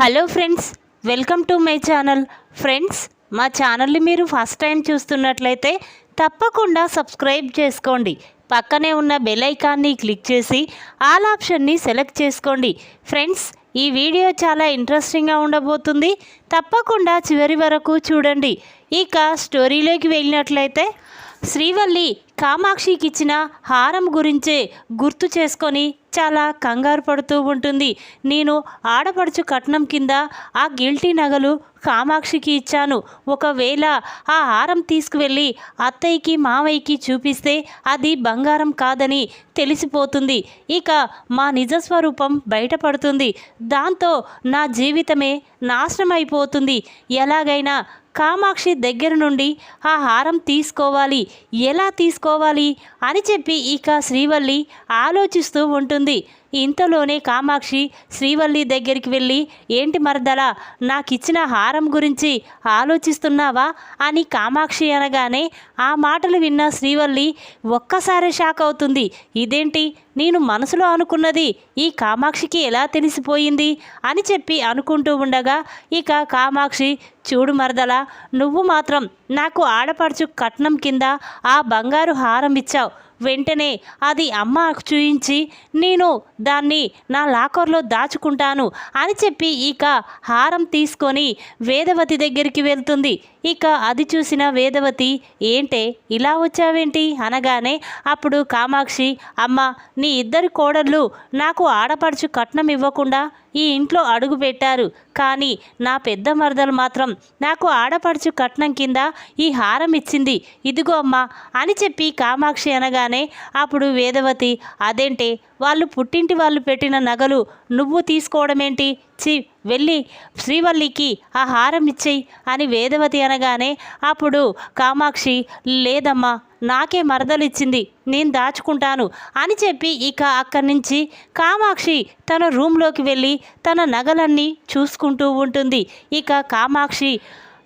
Hello friends welcome to my channel. Friends మా ఛానల్ని మీరు ఫస్ట్ టైం చూస్తున్నట్లయితే తప్పకుండా సబ్స్క్రైబ్ చేసుకోండి. పక్కనే ఉన్న బెల్ ఐకాన్ని క్లిక్ చేసి ఆల్ ఆప్షన్ని సెలెక్ట్ చేసుకోండి. ఫ్రెండ్స్ ఈ వీడియో చాలా ఇంట్రెస్టింగ్గా ఉండబోతుంది. తప్పకుండా చివరి వరకు చూడండి. ఇక స్టోరీలోకి వెళ్ళినట్లయితే శ్రీవల్లి కామాక్షికి ఇచ్చిన హారం గురించే గుర్తు చేసుకొని చాలా కంగారు పడుతూ ఉంటుంది. నేను ఆడపడుచు కట్నం కింద ఆ గిల్టీ నగలు కామాక్షికి ఇచ్చాను. ఒకవేళ ఆ హారం తీసుకువెళ్ళి అత్తయ్యకి మావయ్యకి చూపిస్తే అది బంగారం కాదని తెలిసిపోతుంది. ఇక మా నిజస్వరూపం బయటపడుతుంది. దాంతో నా జీవితమే నాశనం అయిపోతుంది ఎలాగైనా కామాక్షి దగ్గర నుండి ఆ హారం తీసుకోవాలి. ఎలా తీసుకోవాలి? అని చెప్పి ఇక శ్రీవల్లి ఆలోచిస్తూ ఉంటుంది. ఇంతలోనే కామాక్షి శ్రీవల్లి దగ్గరికి వెళ్ళి ఏంటి మరదలా నాకిచ్చిన హారం గురించి ఆలోచిస్తున్నావా? అని కామాక్షి అనగానే ఆ మాటలు విన్న శ్రీవల్లి ఒక్కసారి షాక్ అవుతుంది. ఇదేంటి? నేను మనసులో అనుకున్నది ఈ కామాక్షికి ఎలా తెలిసిపోయింది? అని చెప్పి అనుకుంటూ ఉండగా ఇక కామాక్షి చూడు మరదలా నువ్వు మాత్రం నాకు ఆడపడుచు కట్నం కింద ఆ బంగారు హారం ఇచ్చావు. వెంటనే అది అమ్మ చూయించి నేను దాన్ని నా లాకర్లో దాచుకుంటాను అని చెప్పి ఇక హారం తీసుకొని వేదవతి దగ్గరికి వెళ్తుంది. ఇక అది చూసిన వేదవతి ఏంటే ఇలా వచ్చావేంటి? అనగానే అప్పుడు కామాక్షి అమ్మ నీ ఇద్దరు కోడళ్ళు నాకు ఆడపడుచు కట్నం ఇవ్వకుండా ఈ ఇంట్లో అడుగు పెట్టారు. కానీ నా పెద్ద మరదలు మాత్రం నాకు ఆడపడుచు కట్నం కింద ఈ హారం ఇచ్చింది. ఇదిగో అమ్మా అని చెప్పి కామాక్షి అనగానే అప్పుడు వేదవతి అదేంటే వాళ్ళు పుట్టింటి వాళ్ళు పెట్టిన నగలు నువ్వు తీసుకోవడమేంటి? చి వెళ్ళి శ్రీవల్లికి ఆ హారం ఇచ్చేయి అని వేదవతి అనగానే అప్పుడు కామాక్షి లేదమ్మా నాకే మరదలిచ్చింది నేను దాచుకుంటాను అని చెప్పి ఇక అక్కడి నుంచి కామాక్షి తన రూమ్లోకి వెళ్ళి తన నగలన్నీ చూసుకుంటూ ఉంటుంది. ఇక కామాక్షి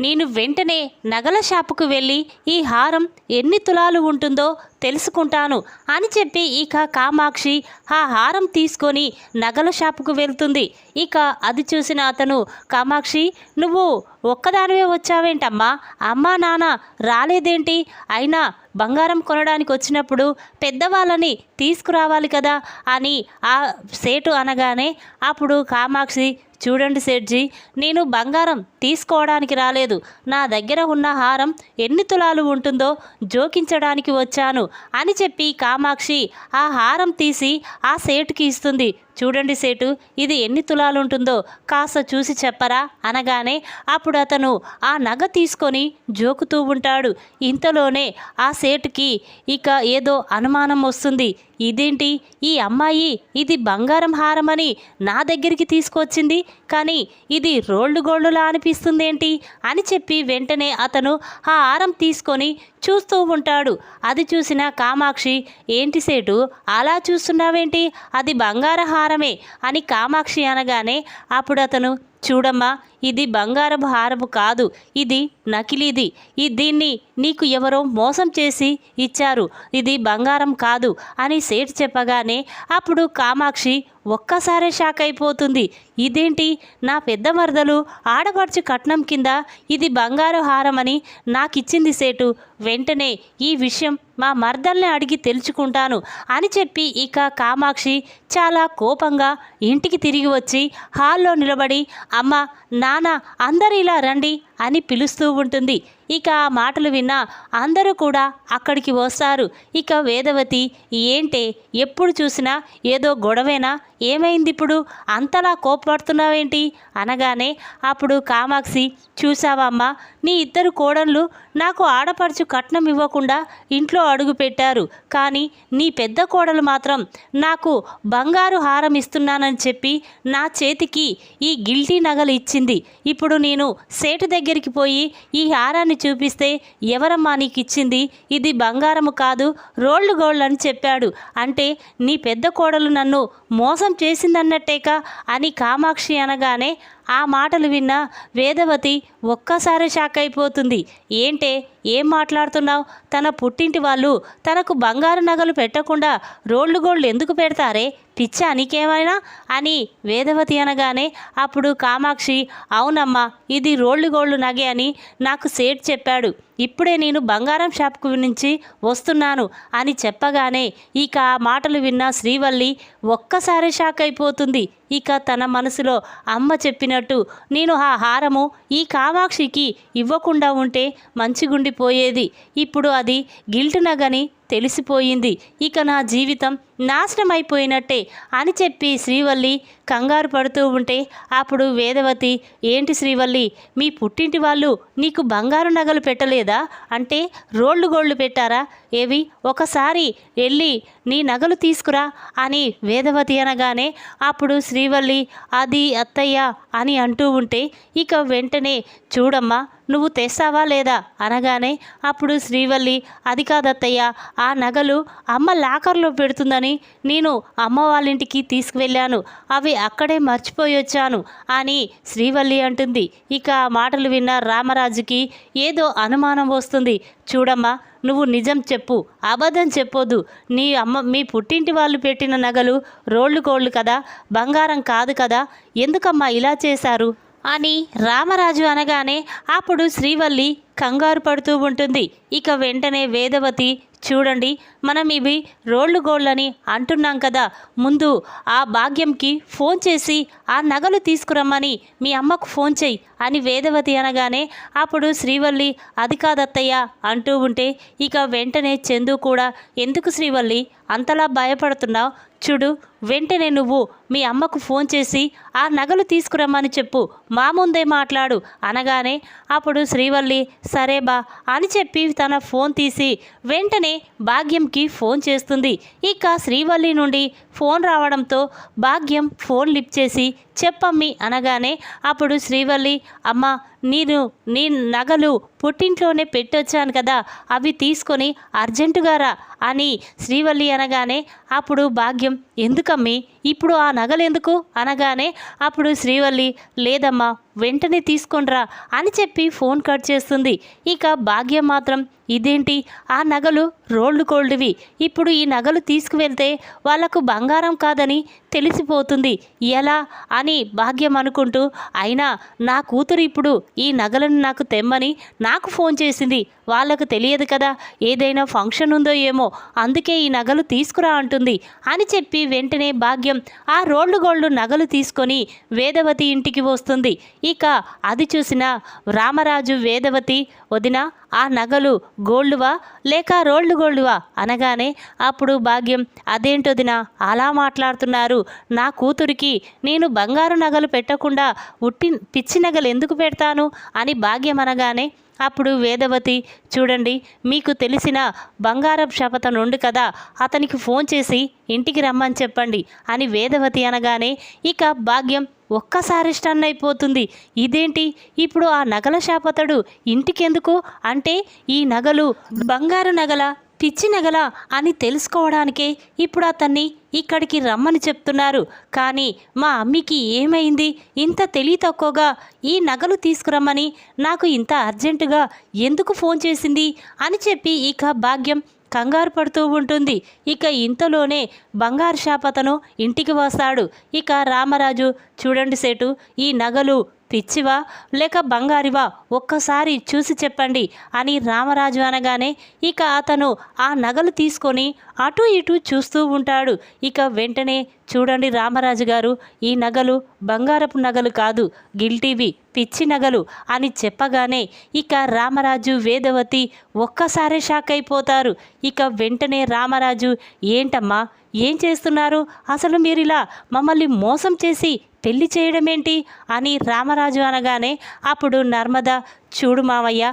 నేను వెంటనే నగల షాపుకు వెళ్ళి ఈ హారం ఎన్ని తులాలు ఉంటుందో తెలుసుకుంటాను అని చెప్పి ఇక కామాక్షి ఆ హారం తీసుకొని నగల షాపుకు వెళ్తుంది. ఇక అది చూసిన అతను కామాక్షి నువ్వు ఒక్కదానివే వచ్చావేంటమ్మా? అమ్మా నాన్న రాలేదేంటి? అయినా బంగారం కొనడానికి వచ్చినప్పుడు పెద్దవాళ్ళని తీసుకురావాలి కదా? అని ఆ సేటు అనగానే అప్పుడు కామాక్షి చూడండి సేట్జీ నేను బంగారం తీసుకోవడానికి రాలేదు. నా దగ్గర ఉన్న హారం ఎన్ని తులాలు ఉంటుందో జోకించడానికి వచ్చాను అని చెప్పి కామాక్షి ఆ హారం తీసి ఆ సేటుకి ఇస్తుంది. చూడండి సేటు ఇది ఎన్ని తులాలు ఉంటుందో కాస్త చూసి చెప్పరా అనగానే అప్పుడు అతను ఆ నగ తీసుకొని జోకుతూ ఉంటాడు. ఇంతలోనే ఆ సేటుకి ఇక ఏదో అనుమానం వస్తుంది. ఇదేంటి? ఈ అమ్మాయి ఇది బంగారం హారమని నా దగ్గరికి తీసుకొచ్చింది. కానీ ఇది రోల్డ్ గోల్డ్లా అనిపిస్తుందేంటి? అని చెప్పి వెంటనే అతను ఆ హారం తీసుకొని చూస్తూ ఉంటాడు. అది చూసిన కామాక్షి ఏంటి సేటు అలా చూస్తున్నావేంటి? అది బంగార హారమే అని కామాక్షి అనగానే అప్పుడు అతను చూడమ్మా ఇది బంగారపు హారపు కాదు ఇది నకిలీది. ఈ దీన్ని నీకు ఎవరో మోసం చేసి ఇచ్చారు. ఇది బంగారం కాదు అని సేటు చెప్పగానే అప్పుడు కామాక్షి ఒక్కసారే షాక్ అయిపోతుంది. ఇదేంటి? నా పెద్ద మరదలు ఆడపడుచు కట్నం కింద ఇది బంగారు హారమని నాకిచ్చింది సేటు. వెంటనే ఈ విషయం మా మర్దల్ని అడిగి తెలుసుకుంటాను అని చెప్పి ఇక కామాక్షి చాలా కోపంగా ఇంటికి తిరిగి వచ్చి హాల్లో నిలబడి అమ్మ నాన్న అందరు ఇలా రండి అని పిలుస్తూ ఉంటుంది. ఇక ఆ మాటలు విన్న అందరూ కూడా అక్కడికి వస్తారు. ఇక వేదవతి ఏంటే ఎప్పుడు చూసినా ఏదో గొడవేనా? ఏమైంది ఇప్పుడు అంతలా కోపడుతున్నావేంటి? అనగానే అప్పుడు కామాక్షి చూసావమ్మా నీ ఇద్దరు కోడళ్ళు నాకు ఆడపడుచు కట్నం ఇవ్వకుండా ఇంట్లో అడుగు పెట్టారు. కానీ నీ పెద్ద కోడలు మాత్రం నాకు బంగారు హారం ఇస్తున్నానని చెప్పి నా చేతికి ఈ గిల్టీ నగలు ఇచ్చింది. ఇప్పుడు నేను సేటు దగ్గరికి పోయి ఈ హారాన్ని చూపిస్తే ఎవరమ్మా నీకు ఇచ్చింది ఇది బంగారము కాదు రోల్డ్ గోల్డ్ అని చెప్పాడు. అంటే నీ పెద్ద కోడలు నన్ను మోసం చేసిందన్నట్టేక? అని కామాక్షి అనగానే ఆ మాటలు విన్న వేదవతి ఒక్కసారి షాక్ అయిపోతుంది ఏంటే? ఏం మాట్లాడుతున్నావు? తన పుట్టింటి వాళ్ళు తనకు బంగారు నగలు పెట్టకుండా రోల్డ్ గోల్డ్ ఎందుకు పెడతారే? పిచ్చా నీకేమైనా? అని వేదవతి అనగానే అప్పుడు కామాక్షి అవునమ్మా ఇది రోళ్ళు గోళ్ళు నగే అని నాకు సేట్ చెప్పాడు. ఇప్పుడే నేను బంగారం షాప్కు నుంచి వస్తున్నాను అని చెప్పగానే ఇక ఆ మాటలు విన్న శ్రీవల్లి ఒక్కసారి షాక్ అయిపోతుంది. ఇక తన మనసులో అమ్మ చెప్పినట్టు నేను ఆ హారము ఈ కామాక్షికి ఇవ్వకుండా ఉంటే మంచిగుండిపోయేది. ఇప్పుడు అది గిల్ట్ నగని తెలిసిపోయింది. ఇక నా జీవితం నాశనం అయిపోయినట్టే అని చెప్పి శ్రీవల్లి కంగారు పడుతూ ఉంటే అప్పుడు వేదవతి ఏంటి శ్రీవల్లి మీ పుట్టింటి వాళ్ళు నీకు బంగారు నగలు పెట్టలేదా? అంటే రోళ్ళు గోళ్ళు పెట్టారా? ఏవి? ఒకసారి వెళ్ళి నీ నగలు తీసుకురా అని వేదవతి అనగానే అప్పుడు శ్రీవల్లి అది అత్తయ్య అని అంటూ ఉంటే ఇక వెంటనే చూడమ్మా నువ్వు తెస్తావా లేదా? అనగానే అప్పుడు శ్రీవల్లి అది కాదత్తయ్య ఆ నగలు అమ్మ లాకర్లో పెడుతుందని నేను అమ్మ వాళ్ళ ఇంటికి తీసుకువెళ్ళాను. అవి అక్కడే మర్చిపోయి వచ్చాను అని శ్రీవల్లి అంటుంది. ఇక ఆ మాటలు విన్న రామరాజుకి ఏదో అనుమానం వస్తుంది. చూడమ్మా నువ్వు నిజం చెప్పు అబద్ధం చెప్పొద్దు. నీ అమ్మ మీ పుట్టింటి వాళ్ళు పెట్టిన నగలు రోళ్ళు కోళ్ళు కదా బంగారం కాదు కదా ఎందుకమ్మా ఇలా చేశారు? అని రామరాజు అనగానే అప్పుడు శ్రీవల్లి కంగారు పడుతూ ఉంటుంది. ఇక వెంటనే వేదవతి చూడండి మనం ఇవి రోళ్ళు గోళ్ళని అంటున్నాం కదా ముందు ఆ భాగ్యంకి ఫోన్ చేసి ఆ నగలు తీసుకురమ్మని మీ అమ్మకు ఫోన్ చెయ్యి అని వేదవతి అనగానే అప్పుడు శ్రీవల్లి అది కాదత్తయ్య అంటూ ఉంటే ఇక వెంటనే చందు కూడా ఎందుకు శ్రీవల్లి అంతలా భయపడుతున్నావు? చూడు వెంటనే నువ్వు మీ అమ్మకు ఫోన్ చేసి ఆ నగలు తీసుకురమ్మని చెప్పు మా ముందే మాట్లాడు అనగానే అప్పుడు శ్రీవల్లి సరే బా అని చెప్పి తన ఫోన్ తీసి వెంటనే భాగ్యంకి ఫోన్ చేస్తుంది. ఇక శ్రీవల్లి నుండి ఫోన్ రావడంతో భాగ్యం ఫోన్ లిప్ చేసి చెప్పమ్మి అనగానే అప్పుడు శ్రీవల్లి అమ్మ నేను నీ నగలు పుట్టింట్లోనే పెట్టొచ్చాను కదా అవి తీసుకొని అర్జెంటుగా రా అని శ్రీవల్లి అనగానే అప్పుడు భాగ్యం ఎందుకమ్మి? ఇప్పుడు ఆ నగలు ఎందుకు? అనగానే అప్పుడు శ్రీవల్లి లేదమ్మా వెంటనే తీసుకొనిరా అని చెప్పి ఫోన్ కట్ చేస్తుంది. ఇక భాగ్యం మాత్రం ఇదేంటి? ఆ నగలు రోల్డ్ గోల్డ్వి ఇప్పుడు ఈ నగలు తీసుకువెళ్తే వాళ్ళకు బంగారం కాదని తెలిసిపోతుంది. ఎలా? అని భాగ్యం అనుకుంటూ అయినా నా కూతురు ఇప్పుడు ఈ నగలను నాకు తెమ్మని నాకు ఫోన్ చేసింది. వాళ్ళకు తెలియదు కదా ఏదైనా ఫంక్షన్ ఉందో ఏమో అందుకే ఈ నగలు తీసుకురా అంటుంది అని చెప్పి వెంటనే భాగ్యం ఆ రోల్డ్ గోల్డ్ నగలు తీసుకొని వేదవతి ఇంటికి వస్తుంది. ఇక అది చూసిన రామరాజు వేదవతి వదిన ఆ నగలు గోల్డువా లేక రోల్డ్ గోల్డువా? అనగానే అప్పుడు భాగ్యం అదేంటొదిన అలా మాట్లాడుతున్నారు. నా కూతురికి నేను బంగారు నగలు పెట్టకుండా ఉట్టి పిచ్చి నగలు ఎందుకు పెడతాను? అని భాగ్యం అనగానే అప్పుడు వేదవతి చూడండి మీకు తెలిసిన బంగారం శపథం నుండి కదా అతనికి ఫోన్ చేసి ఇంటికి రమ్మని చెప్పండి అని వేదవతి అనగానే ఇక భాగ్యం ఒక్కసారి స్టన్ అయిపోతుంది. ఇదేంటి? ఇప్పుడు ఆ నగల శాపతడు ఇంటికెందుకు? అంటే ఈ నగలు బంగారు నగల? పిచ్చి నగల అని తెలుసుకోవడానికే ఇప్పుడు అతన్ని ఇక్కడికి రమ్మని చెప్తున్నారు. కానీ మా అమ్మికి ఏమైంది? ఇంత తెలివి తక్కువగా ఈ నగలు తీసుకురమ్మని నాకు ఇంత అర్జెంటుగా ఎందుకు ఫోన్ చేసింది? అని చెప్పి ఇక భాగ్యం కంగారు పడుతూ ఉంటుంది. ఇక ఇంతలోనే బంగారు శాపతను ఇంటికి వస్తాడు. ఇక రామరాజు చూడండి సేటు ఈ నగలు పిచ్చివా లేక బంగారివా ఒక్కసారి చూసి చెప్పండి అని రామరాజు అనగానే ఇక అతను ఆ నగలు తీసుకొని అటు ఇటు చూస్తూ ఉంటాడు. ఇక వెంటనే చూడండి రామరాజు గారు ఈ నగలు బంగారపు నగలు కాదు గిల్టీవి పిచ్చి నగలు అని చెప్పగానే ఇక రామరాజు వేదవతి ఒక్కసారే షాక్ అయిపోతారు. ఇక వెంటనే రామరాజు ఏంటమ్మా ఏం చేస్తున్నారు? అసలు మీరు ఇలా మమ్మల్ని మోసం చేసి పెళ్ళి చేయడమేంటి? అని రామరాజు అనగానే అప్పుడు నర్మద చూడు మావయ్య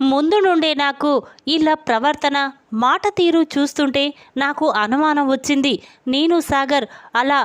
ముందు నుండే నాకు ఇలా ప్రవర్తన మాట తీరు చూస్తుంటే నాకు అనుమానం వచ్చింది. నేను సాగర్ అలా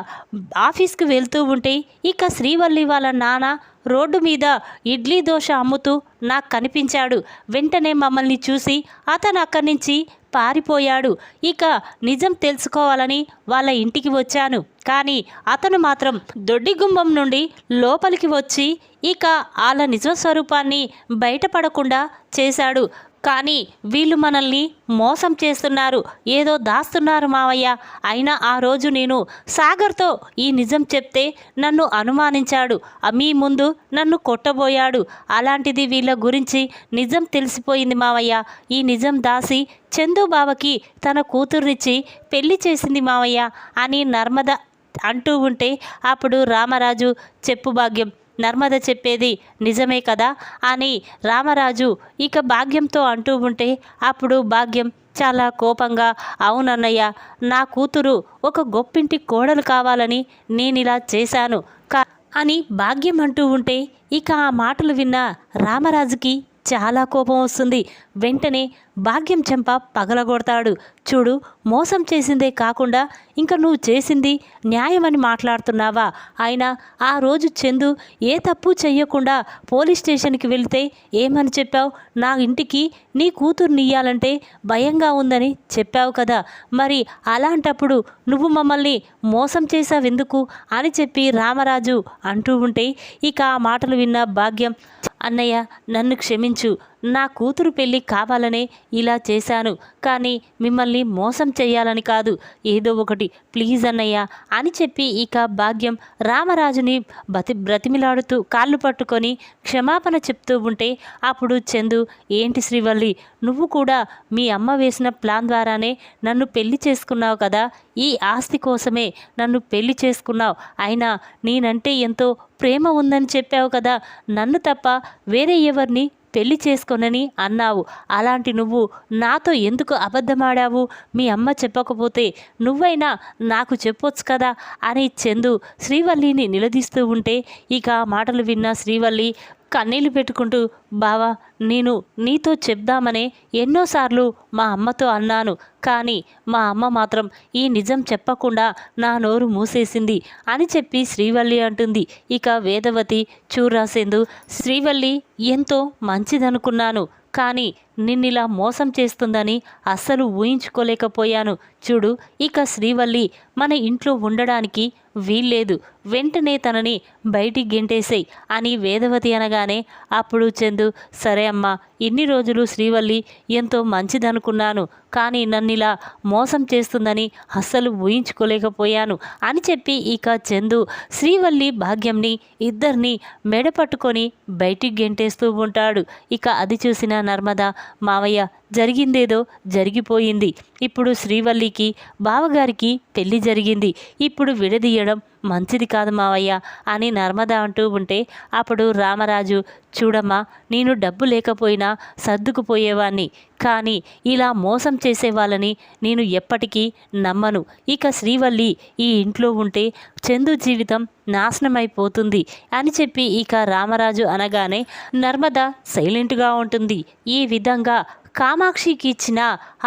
ఆఫీస్కి వెళ్తూ ఉంటే ఇక శ్రీవల్లి వాళ్ళ నాన్న రోడ్డు మీద ఇడ్లీ దోశ అమ్ముతూ నాకు కనిపించాడు. వెంటనే మమ్మల్ని చూసి అతను అక్కడి నుంచి పారిపోయాడు. ఇక నిజం తెలుసుకోవాలని వాళ్ళ ఇంటికి వచ్చాను. కానీ అతను మాత్రం దొడ్డి గుంభం నుండి లోపలికి వచ్చి ఇక వాళ్ళ నిజ స్వరూపాన్ని బయటపడకుండా చేశాడు. కానీ వీళ్ళు మనల్ని మోసం చేస్తున్నారు. ఏదో దాస్తున్నారు మావయ్య. అయినా ఆ రోజు నేను సాగర్తో ఈ నిజం చెప్తే నన్ను అనుమానించాడు. మీ ముందు నన్ను కొట్టబోయాడు. అలాంటిది వీళ్ళ గురించి నిజం తెలిసిపోయింది మావయ్య. ఈ నిజం దాసి చందుబావకి తన కూతుర్నిచ్చి పెళ్ళి చేసింది మావయ్య అని నర్మద అంటూ ఉంటే అప్పుడు రామరాజు చెప్పు భాగ్యం. నర్మద చెప్పేది నిజమే కదా? అని రామరాజు ఇక భాగ్యంతో అంటూ ఉంటే అప్పుడు భాగ్యం చాలా కోపంగా అవునన్నయ్య నా కూతురు ఒక గొప్పింటి కోడలు కావాలని నేనిలా చేశాను కా అని భాగ్యం అంటూ ఉంటే ఇక ఆ మాటలు విన్న రామరాజుకి చాలా కోపం వస్తుంది. వెంటనే భాగ్యం చెంప పగలగొడతాడు. చూడు మోసం చేసిందే కాకుండా ఇంకా నువ్వు చేసింది న్యాయమని మాట్లాడుతున్నావా? అయినా ఆ రోజు చందు ఏ తప్పు చెయ్యకుండా పోలీస్ స్టేషన్కి వెళ్తే ఏమని చెప్పావు? నా ఇంటికి నీ కూతుర్ని ఇయ్యాలంటే భయంగా ఉందని చెప్పావు కదా. మరి అలాంటప్పుడు నువ్వు మమ్మల్ని మోసం చేశావెందుకు అని చెప్పి రామరాజు అంటూ ఉంటే ఇక ఆ మాటలు విన్న భాగ్యం అన్నయ్య నన్ను క్షమించు. నా కూతురు పెళ్ళి కావాలనే ఇలా చేశాను కానీ మిమ్మల్ని మోసం చేయాలని కాదు. ఏదో ఒకటి ప్లీజ్ అన్నయ్య అని చెప్పి ఇక భాగ్యం రామరాజుని బతి బ్రతిమిలాడుతూ కాళ్ళు పట్టుకొని క్షమాపణ చెప్తూ ఉంటే అప్పుడు చందు ఏంటి శ్రీవల్లి నువ్వు కూడా మీ అమ్మ వేసిన ప్లాన్ ద్వారానే నన్ను పెళ్ళి చేసుకున్నావు కదా? ఈ ఆస్తి కోసమే నన్ను పెళ్ళి చేసుకున్నావు. అయినా నేనంటే ఎంతో ప్రేమ ఉందని చెప్పావు కదా? నన్ను తప్ప వేరే ఎవరిని పెళ్ళి చేసుకొనని అన్నావు. అలాంటి నువ్వు నాతో ఎందుకు అబద్ధమాడావు? మీ అమ్మ చెప్పకపోతే నువ్వైనా నాకు చెప్పొచ్చు కదా? అని చందు శ్రీవల్లిని నిలదీస్తూ ఉంటే ఇక మాటలు విన్న శ్రీవల్లి కన్నీళ్ళు పెట్టుకుంటూ బావా నేను నీతో చెప్దామనే ఎన్నోసార్లు మా అమ్మతో అన్నాను. కానీ మా అమ్మ మాత్రం ఈ నిజం చెప్పకుండా నా నోరు మూసేసింది అని చెప్పి శ్రీవల్లి అంటుంది. ఇక వేదవతి చూరాసేందు శ్రీవల్లి ఎంతో మంచిదనుకున్నాను. కానీ నిన్నిలా మోసం చేస్తుందని అస్సలు ఊహించుకోలేకపోయాను. చూడు ఇక శ్రీవల్లి మన ఇంట్లో ఉండడానికి వీల్లేదు. వెంటనే తనని బయటికి గెంటేసేయ్ అని వేదవతి అనగానే అప్పుడు చందు సరే అమ్మా ఇన్ని రోజులు శ్రీవల్లి ఎంతో మంచిదనుకున్నాను కానీ నన్నిలా మోసం చేస్తుందని అస్సలు ఊహించుకోలేకపోయాను అని చెప్పి ఇక చందు శ్రీవల్లి భాగ్యంని ఇద్దరిని మెడ పట్టుకొని బయటికి గెంటేస్తూ ఉంటాడు. ఇక అది చూసిన నర్మద మావయ్య జరిగిందేదో జరిగిపోయింది. ఇప్పుడు శ్రీవల్లికి బావగారికి పెళ్ళి జరిగింది. ఇప్పుడు విడదీయడం మంచిది కాదు మావయ్య అని నర్మద అంటూ ఉంటే అప్పుడు రామరాజు చూడమ్మా నేను డబ్బు లేకపోయినా సర్దుకుపోయేవాణ్ణి. కానీ ఇలా మోసం చేసేవాళ్ళని నేను ఎప్పటికీ నమ్మను. ఇక శ్రీవల్లి ఈ ఇంట్లో ఉంటే చందు జీవితం నాశనమైపోతుంది అని చెప్పి ఇక రామరాజు అనగానే నర్మద సైలెంట్గా ఉంటుంది. ఈ విధంగా కామాక్షికి ఇచ్చిన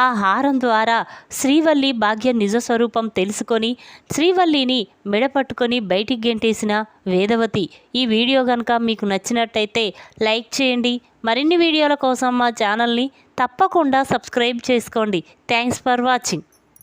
ఆ హారం ద్వారా శ్రీవల్లి భాగ్య నిజ స్వరూపం తెలుసుకొని శ్రీవల్లిని మెడపట్టుకొని బయటికి గెంటేసిన వేదవతి. ఈ వీడియో కనుక మీకు నచ్చినట్టయితే లైక్ చేయండి. మరిన్ని వీడియోల కోసం మా ఛానల్ని తప్పకుండా సబ్స్క్రైబ్ చేసుకోండి. Thanks for watching.